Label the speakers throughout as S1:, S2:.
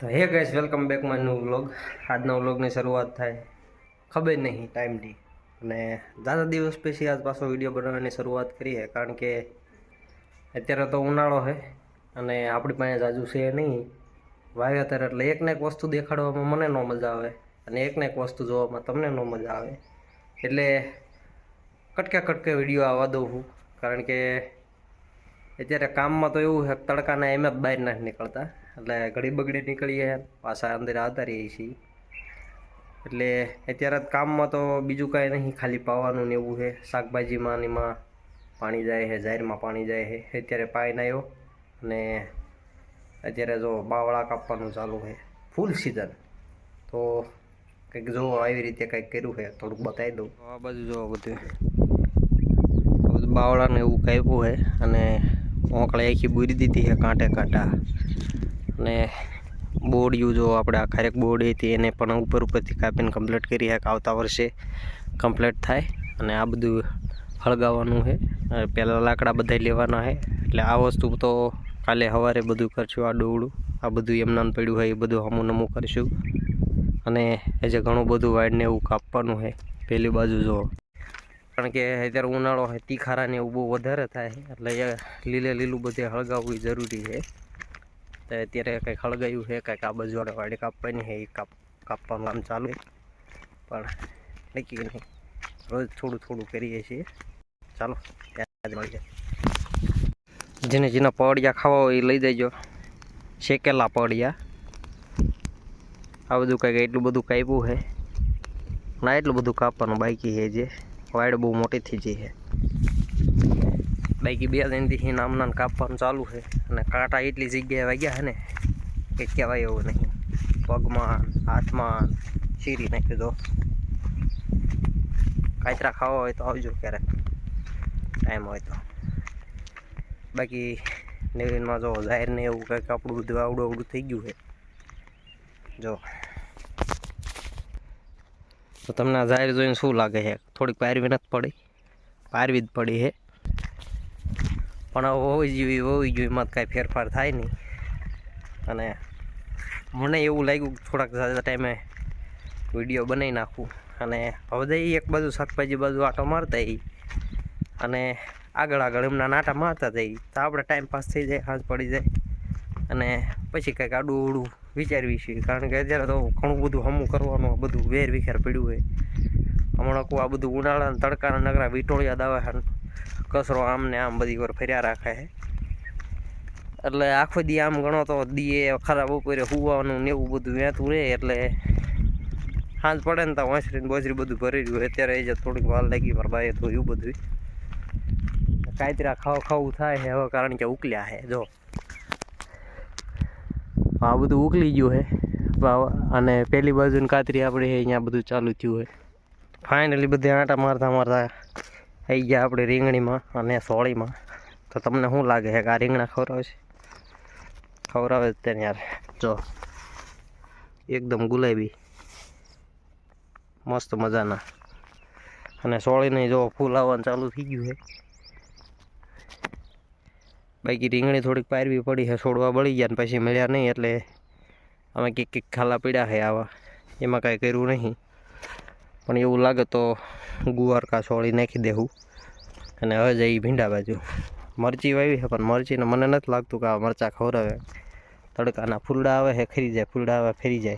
S1: Hey guys welcome back my new vlog આજના વ્લોગની શરૂઆત થાય. ખબર નહીં ટાઈમથી અને દાદા દિવસ પછી આજ પાછો વીડિયો બનાવવાની શરૂઆત કરીએ કારણ કે અત્યારે તો ઉનાળો છે અને આપણી પાસે જાજુ છે નહીં. વાવેતર એટલે એકને એક વસ્તુ દેખાડવામાં મને ન મજા આવે અને એકને એક વસ્તુ જોવામાં તમને ન મજા આવે. એટલે કટકે કટકે વીડિયો આવવા દઉં હું, કારણ કે અત્યારે કામમાં તો એવું છે તડકાના એમ જ બહાર નથી નીકળતા. એટલે ઘડી બગડી નીકળીએ પાછા અંદર આવતા રહીએ છીએ. એટલે અત્યારે કામમાં તો બીજું કાંઈ નહીં, ખાલી પાવાનું ને એવું છે. શાકભાજીમાં એમાં પાણી જાય છે ઝારમાં પાણી જાય છે. અત્યારે પાણી આવ્યો અને અત્યારે જો બાવળા કાપવાનું ચાલુ છે. ફૂલ સિઝન તો કંઈક જો આવી રીતે કંઈક કર્યું છે, થોડુંક બતાવી દઉં. આ બાજુ જો બધું. આ બધું બાવળાને એવું કાપ્યું છે અને ઓંકળે આખી બૂરી દીધી છે કાંટે કાંટા અને બોડિયું જો આપણે આ ખારેક બોર્ડ હતી, એને પણ ઉપર ઉપરથી કાપીને કમ્પ્લીટ કરી હે આવતા વર્ષે કમ્પ્લીટ થાય. અને આ બધું હળગાવવાનું છે. પહેલાં લાકડા બધા લેવાના છે. એટલે આ વસ્તુ તો કાલે સવારે બધું કરશું, આ ડોવડું આ બધું એમનામ પડ્યું હોય એ બધું હમું નમું કરશું. અને એ જે ઘણું બધું વાઇડને એવું કાપવાનું છે, પેલી બાજુ જો. કારણ કે અત્યારે ઉનાળો હોય તીખારા ને એવું બહુ વધારે થાય એટલે લીલે લીલું બધે હળગાવવું જરૂરી છે તો અત્યારે કંઈક હળગાયું છે કંઈક આ બાજુ વાળે વાડી કાપવાની છે એ કાપ, કાપવાનું આમ ચાલુ પણ નક્કી નહીં. રોજ થોડું થોડું કરીએ છીએ. ચાલો, ત્યાં જ મળીએ. જેને જેના પડિયા ખાવા હોય એ લઈ દેજો શેકેલા પડિયા આ બધું કંઈક એટલું બધું કાપ્યું છે ના એટલું બધું કાપવાનું બાકી છે જે. વાડ બહુ મોટી થઈ જઈ છે. બાકી બે દિનથી નામ નામ કાપવાનું ચાલુ છે. અને કાંટા એટલી જગ્યાએ વાગ્યા છે કે કહેવાય એવું નહીં. પગમાં, હાથમાં, ચીરી નાખ્યું તો. કાચરા ખાવા હોય તો આવજો ક્યારેક. ટાઈમ હોય તો. બાકી નવીનમાં જો જાહેર ને એવું કંઈક આપણું બધું આવડું આવડું થઈ ગયું છે. જો. તો તમને આ જાહેર જોઈને શું લાગે છે? થોડીક પારવી નથી પડી. પારવી જ પડી છે. પણ હવે જોઈએ, હોવી જોઈએ, એમાં કાંઈ ફેરફાર થાય નહીં. અને મને એવું લાગ્યું કે થોડાક ટાઈમે વીડિયો બનાવી નાખું. અને હવે એક બાજુ શાકભાજી બાજુ આટો મારતા એ અને આગળ આગળ એમના નાટા મારતા જઈ તો આપણે ટાઈમ પાસ થઈ જાય હાથ પડી જાય. અને પછી કંઈક આડું ઉડું વિચારવી છીએ કારણ કે અત્યારે તો ઘણું બધું હમું કરવાનું બધું વેર વિખેર પડ્યું હોય. હમણાં કોઈ આ બધું ઉનાળાના તડકાના નગરા વિટોળિયા દવા કચરો આમ ને આમ બધી વાર ફર્યા રાખે છે એટલે આખો દી આમ ગણો તો દીએ ખરાબ ઉપરે હુવાનું ને એવું બધું વેતું રહે એટલે સાંજ પડે ને તો વાંસરીને બોસરી બધું ભરી રહ્યું અત્યારે એ જ થોડીક વાર લાગી, મારા બાએ ધોયું બધું કાયતરા ખાવ ખાવું થાય હવે કારણ કે ઉકલ્યા છે જો. આ બધું ઉકલી ગયું છે અને પેલી બાજુની કાતરી આપણે અહીંયા બધું ચાલુ થયું છે ફાઇનલી બધે આંટા મારતા મારતા આવી ગયા આપણે રીંગણીમાં અને સોળીમાં. તો તમને શું લાગે છે કે આ રીંગણા ખવડાવે છે? ખવડાવે જ તેને યાર. જો, એકદમ ગુલાબી. મસ્ત મજાના. અને સોળીને જો ફૂલ આવવાનું ચાલુ થઈ ગયું છે બાકી રીંગણી થોડીક પારવી પડી છે, છોડવા બળી ગયા ને પછી મળ્યા નહીં એટલે અમે કંઈક કંઈક ખાલા પીડ્યા છે આવા. એમાં કાંઈ કર્યું નહીં. પણ એવું લાગે તો ગુવારકા છોડી નાખી દેવું અને હવે જઈ ભીંડા બાજુ. મરચી વાવી છે, પણ મરચીને મને નથી લાગતું કે આ મરચાં ખવડાવે. તડકાના ફૂલડા આવે છે, ખરી જાય, ફૂલડા આવે, ફેરી જાય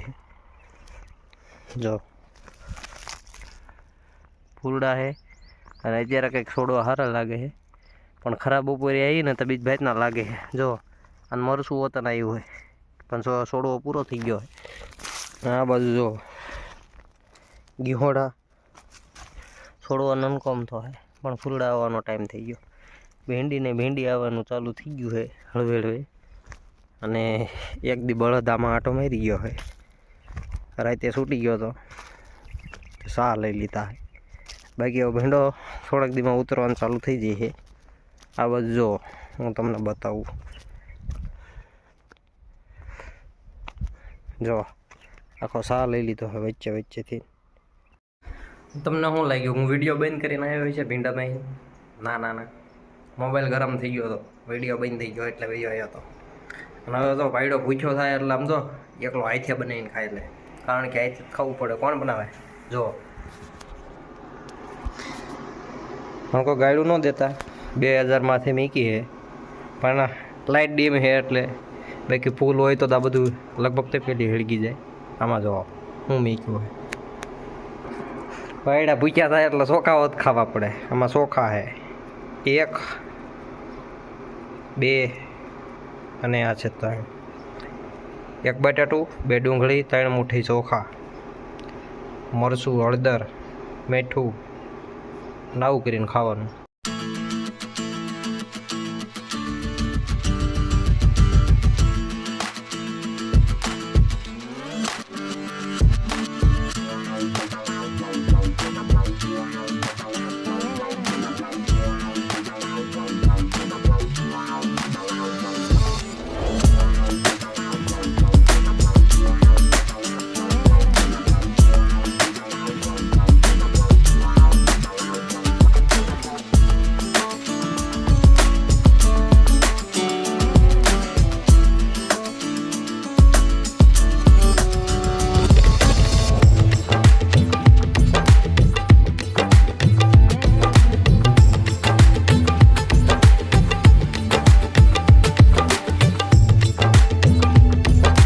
S1: જો. ફૂલડા છે, અને અત્યારે કંઈક છોડવા સારા લાગે છે. પણ ખરાબ બપોરે આવી ને તો બીજ ભાતના લાગે જો, અને મરસું વતન આવ્યું હોય. પણ સોડવો પૂરો થઈ ગયો હોય. આ બાજુ જો, ગીહોડા છોડવા નનકોમ તો હોય પણ ફૂલડા આવવાનો ટાઈમ થઈ ગયો. ભેંડી ને ભેંડી આવવાનું ચાલુ થઈ ગયું છે હળવે હળવે અને એક દી બળદામાં આટો મારી ગયો હોય રાતે છૂટી ગયો તો સાહ લઈ લીધા બાકી હવે ભેંડો થોડાક દીમાં ઉતરવાનું ચાલુ થઈ જાય છે. આ બાજુ જો હું તમને બતાવું. જો આખો સાહ લઈ લીધો હવે વચ્ચે વચ્ચેથી. તમને શું લાગ્યું? હું વીડિયો બંધ કરીને આવ્યો છે ભીંડામાં ના ના ના. મોબાઈલ ગરમ થઈ ગયો હતો. વીડિયો બંધ થઈ ગયો એટલે વીડિયો આવ્યો હતો. અને હવે તો ભાઈડો પૂછ્યો થાય એટલે આમ જો એકલો હાથે બનાવીને ખાઈ લે. કારણ કે હાથે ખાવું પડે. કોણ બનાવે? જો. હું કોઈ ગાયડું ન દેતા. બે હજારમાંથી માથે મીકી હે પણ લાઇટ ડીમ હે એટલે બાકી ફૂલ હોય તો આ બધું લગભગ તો પેલી હળગી જાય. આમાં જવાબ, હું મીક્યું હોય. વાયડા ભૂખ્યા થાય એટલે ચોખાઓ જ ખાવા પડે. આમાં ચોખા હે એક, બે અને આ છે ત્રણ. એક બટાટું, બે ડુંગળી, ત્રણ મુઠ્ઠી ચોખા મરચું, હળદર, મીઠું. નાવું કરીને ખાવાનું.